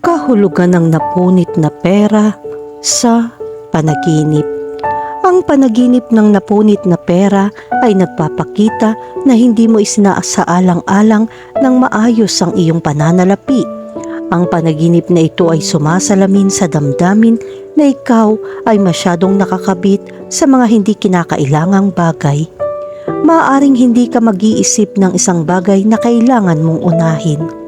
kahulugan ng napunit na pera sa panaginip. Ang panaginip ng napunit na pera ay nagpapakita na hindi mo isinaasalang-alang ng maayos ang iyong pananalapi. Ang panaginip na ito ay sumasalamin sa damdamin na ikaw ay masyadong nakakabit sa mga hindi kinakailangang bagay. Maaring hindi ka mag-iisip ng isang bagay na kailangan mong unahin.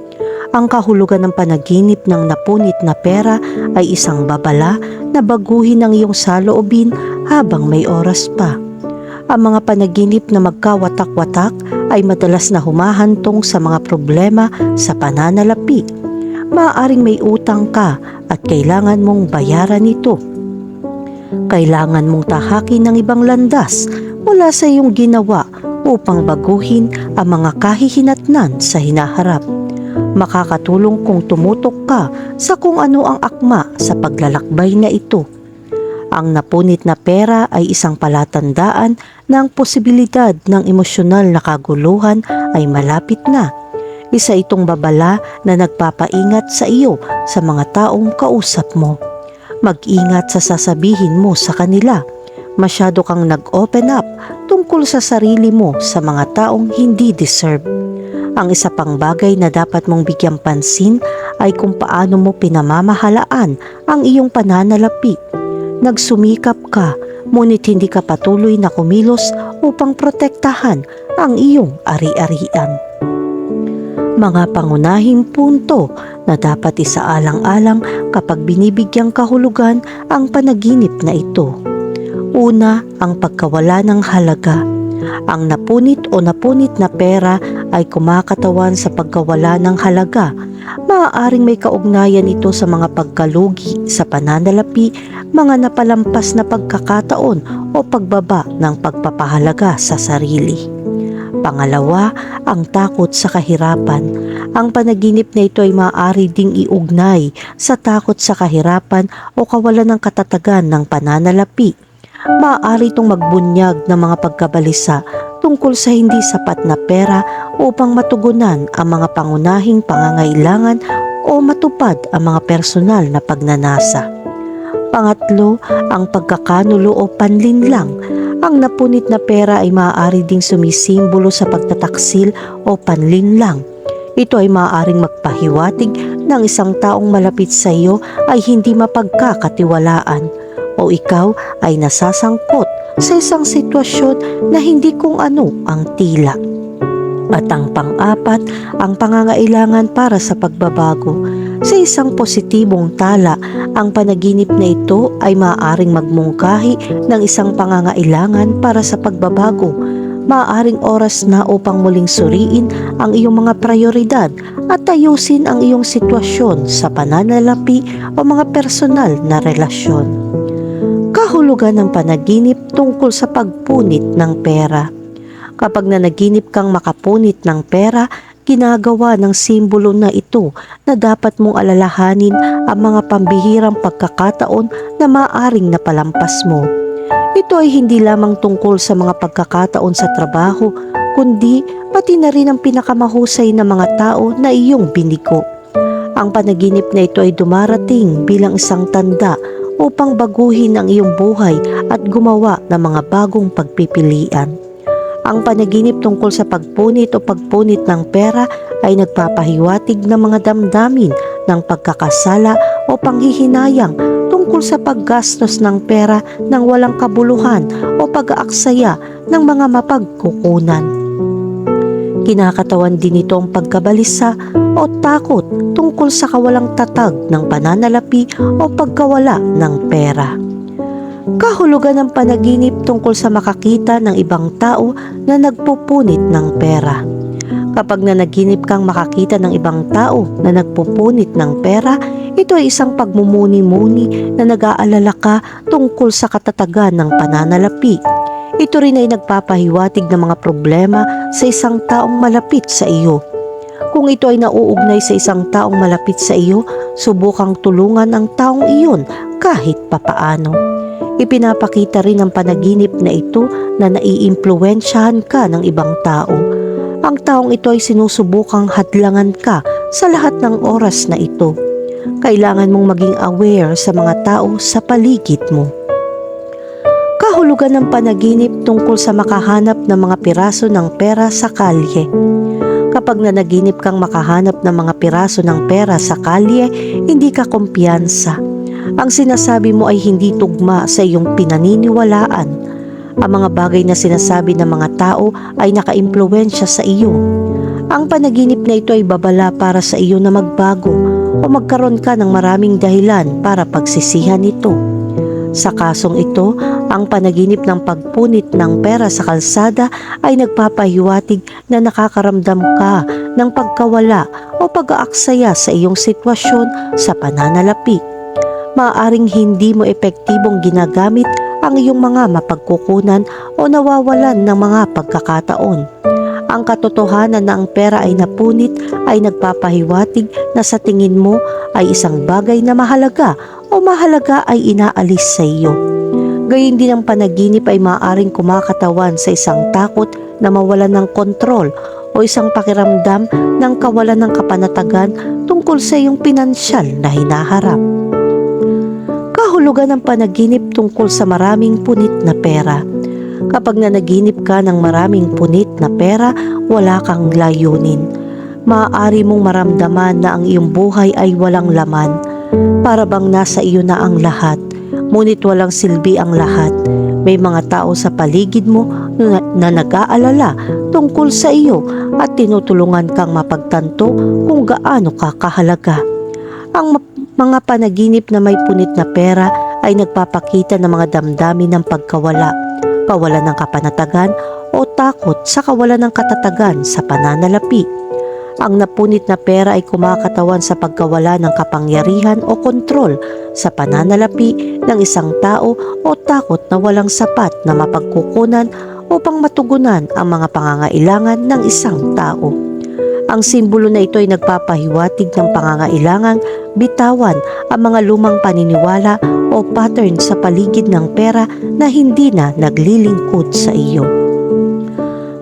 Ang kahulugan ng panaginip ng napunit na pera ay isang babala na baguhin ang iyong saloobin habang may oras pa. Ang mga panaginip na magkawatak-watak ay madalas na humahantong sa mga problema sa pananalapi. Maaring may utang ka at kailangan mong bayaran ito. Kailangan mong tahakin ng ibang landas mula sa iyong ginawa upang baguhin ang mga kahihinatnan sa hinaharap. Makakatulong kung tumutok ka sa kung ano ang akma sa paglalakbay na ito. Ang napunit na pera ay isang palatandaan na posibilidad ng emosyonal na kaguluhan ay malapit na. Isa itong babala na nagpapaingat sa iyo sa mga taong kausap mo. Mag-ingat sa sasabihin mo sa kanila. Masyado kang nag-open up tungkol sa sarili mo sa mga taong hindi deserve. Ang isa pang bagay na dapat mong bigyang pansin ay kung paano mo pinamamahalaan ang iyong pananalapi. Nagsumikap ka, ngunit hindi ka patuloy na kumilos upang protektahan ang iyong ari-arian. Mga pangunahing punto na dapat isaalang-alang kapag binibigyang kahulugan ang panaginip na ito. Una, ang pagkawala ng halaga. Ang napunit o napunit na pera ay kumakatawan sa pagkawala ng halaga. Maaaring may kaugnayan ito sa mga pagkalugi sa pananalapi, mga napalampas na pagkakataon o pagbaba ng pagpapahalaga sa sarili. Pangalawa, ang takot sa kahirapan. Ang panaginip na ito ay maaari ding iugnay sa takot sa kahirapan o kawalan ng katatagan ng pananalapi. Maaari itong magbunyag ng mga pagkabalisa tungkol sa hindi sapat na pera upang matugunan ang mga pangunahing pangangailangan o matupad ang mga personal na pagnanasa. Pangatlo, ang pagkakanulo o panlinlang. Ang napunit na pera ay maaari ding sumisimbolo sa pagtataksil o panlinlang. Ito ay maaaring magpahiwatig ng isang taong malapit sa iyo ay hindi mapagkakatiwalaan o ikaw ay nasasangkot sa isang sitwasyon na hindi kung ano ang tila. At ang pang-apat, ang pangangailangan para sa pagbabago. Sa isang positibong tala, ang panaginip na ito ay maaaring magmungkahi ng isang pangangailangan para sa pagbabago. Maaaring oras na upang muling suriin ang iyong mga prioridad at ayusin ang iyong sitwasyon sa pananalapi o mga personal na relasyon. Kahulugan ng panaginip tungkol sa pagpunit ng pera. Kapag nanaginip kang makapunit ng pera, ginagawa ng simbolo na ito na dapat mong alalahanin ang mga pambihirang pagkakataon na maaring napalampas mo. Ito ay hindi lamang tungkol sa mga pagkakataon sa trabaho, kundi pati na rin ang pinakamahusay na mga tao na iyong binigo. Ang panaginip na ito ay dumarating bilang isang tanda upang baguhin ang iyong buhay at gumawa ng mga bagong pagpipilian. Ang panaginip tungkol sa pagpunit o pagpunit ng pera ay nagpapahiwatig ng mga damdamin ng pagkakasala o panghihinayang tungkol sa paggastos ng pera ng walang kabuluhan o pag-aaksaya ng mga mapagkukunan. Kinakatawan din ito ang pagkabalisa o takot tungkol sa kawalang tatag ng pananalapi o pagkawala ng pera. Kahulugan ng panaginip tungkol sa makakita ng ibang tao na nagpupunit ng pera. Kapag nanaginip kang makakita ng ibang tao na nagpupunit ng pera, ito ay isang pagmumuni-muni na nag-aalala ka tungkol sa katatagan ng pananalapi. Ito rin ay nagpapahiwatig ng mga problema sa isang taong malapit sa iyo. Kung ito ay nauugnay sa isang taong malapit sa iyo, subukang tulungan ang taong iyon kahit papaano. Ipinapakita rin ng panaginip na ito na naiimpluwensyahan ka ng ibang tao. Ang taong ito ay sinusubukang hadlangan ka sa lahat ng oras na ito. kailangan mong maging aware sa mga tao sa paligid mo. Kahulugan ng panaginip tungkol sa makahanap ng mga piraso ng pera sa kalye. Kapag nanaginip kang makahanap ng mga piraso ng pera sa kalye, hindi ka kumpiyansa. Ang sinasabi mo ay hindi tugma sa iyong pinaniniwalaan. Ang mga bagay na sinasabi ng mga tao ay nakaimpluwensya sa iyo. Ang panaginip na ito ay babala para sa iyo na magbago o magkaroon ka ng maraming dahilan para pagsisihan ito. Sa kasong ito, ang panaginip ng pagpunit ng pera sa kalsada ay nagpapahiwatig na nakakaramdam ka ng pagkawala o pag-aaksaya sa iyong sitwasyon sa pananalapi. Maaring hindi mo epektibong ginagamit ang iyong mga mapagkukunan o nawawalan ng mga pagkakataon. Ang katotohanan na ang pera ay napunit ay nagpapahiwatig na sa tingin mo ay isang bagay na mahalaga o mahalaga ay inaalis sa iyo. Gayun din ang panaginip ay maaaring kumakatawan sa isang takot na mawalan ng kontrol o isang pakiramdam ng kawalan ng kapanatagan tungkol sa iyong pinansyal na hinaharap. Kahulugan ng panaginip tungkol sa maraming punit na pera. Kapag nanaginip ka ng maraming punit na pera, wala kang layunin. Maaari mong maramdaman na ang iyong buhay ay walang laman. Para bang nasa iyo na ang lahat, ngunit walang silbi ang lahat. May mga tao sa paligid mo na, na nag-aalala tungkol sa iyo at tinutulungan kang mapagtanto kung gaano ka kahalaga. Ang mga panaginip na may punit na pera ay nagpapakita ng mga damdamin ng pagkawala, kawalan ng kapanatagan o takot sa kawalan ng katatagan sa pananalapi. Ang napunit na pera ay kumakatawan sa pagkawala ng kapangyarihan o kontrol sa pananalapi ng isang tao o takot na walang sapat na mapagkukunan upang matugunan ang mga pangangailangan ng isang tao. Ang simbolo na ito ay nagpapahiwatig ng pangangailangang bitawan ang mga lumang paniniwala o pattern sa paligid ng pera na hindi na naglilingkod sa iyo.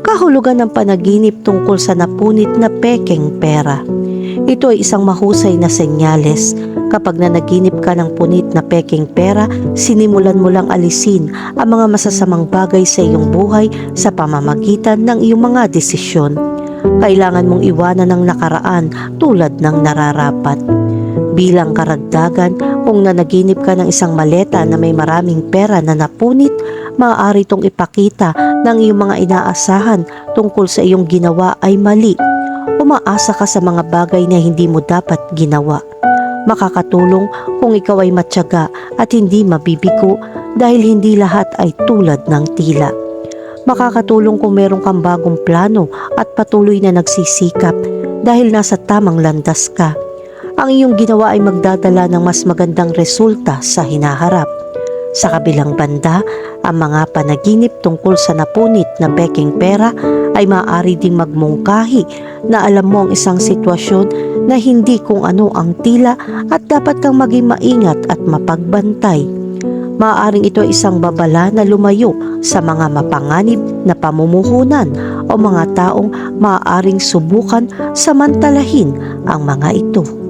Kahulugan ng panaginip tungkol sa napunit na pekeng pera. Ito ay isang mahusay na senyales. Kapag nanaginip ka ng punit na pekeng pera, sinimulan mo lang alisin ang mga masasamang bagay sa iyong buhay sa pamamagitan ng iyong mga desisyon. Kailangan mong iwanan ang nakaraan tulad ng nararapat. Bilang karagdagan, kung nanaginip ka ng isang maleta na may maraming pera na napunit, maaari itong ipakita ng iyong mga inaasahan tungkol sa iyong ginawa ay mali. Umaasa ka sa mga bagay na hindi mo dapat ginawa. Makakatulong kung ikaw ay matyaga at hindi mabibigo dahil hindi lahat ay tulad ng tila. Makakatulong kung meron kang bagong plano at patuloy na nagsisikap dahil nasa tamang landas ka. Ang iyong ginawa ay magdadala ng mas magandang resulta sa hinaharap. Sa kabilang banda, ang mga panaginip tungkol sa napunit na peking pera ay maaari ding magmungkahi na alam mo ang isang sitwasyon na hindi kung ano ang tila at dapat kang maging maingat at mapagbantay. Maaaring ito ay isang babala na lumayo sa mga mapanganib na pamumuhunan o mga taong maaaring subukan samantalahin ang mga ito.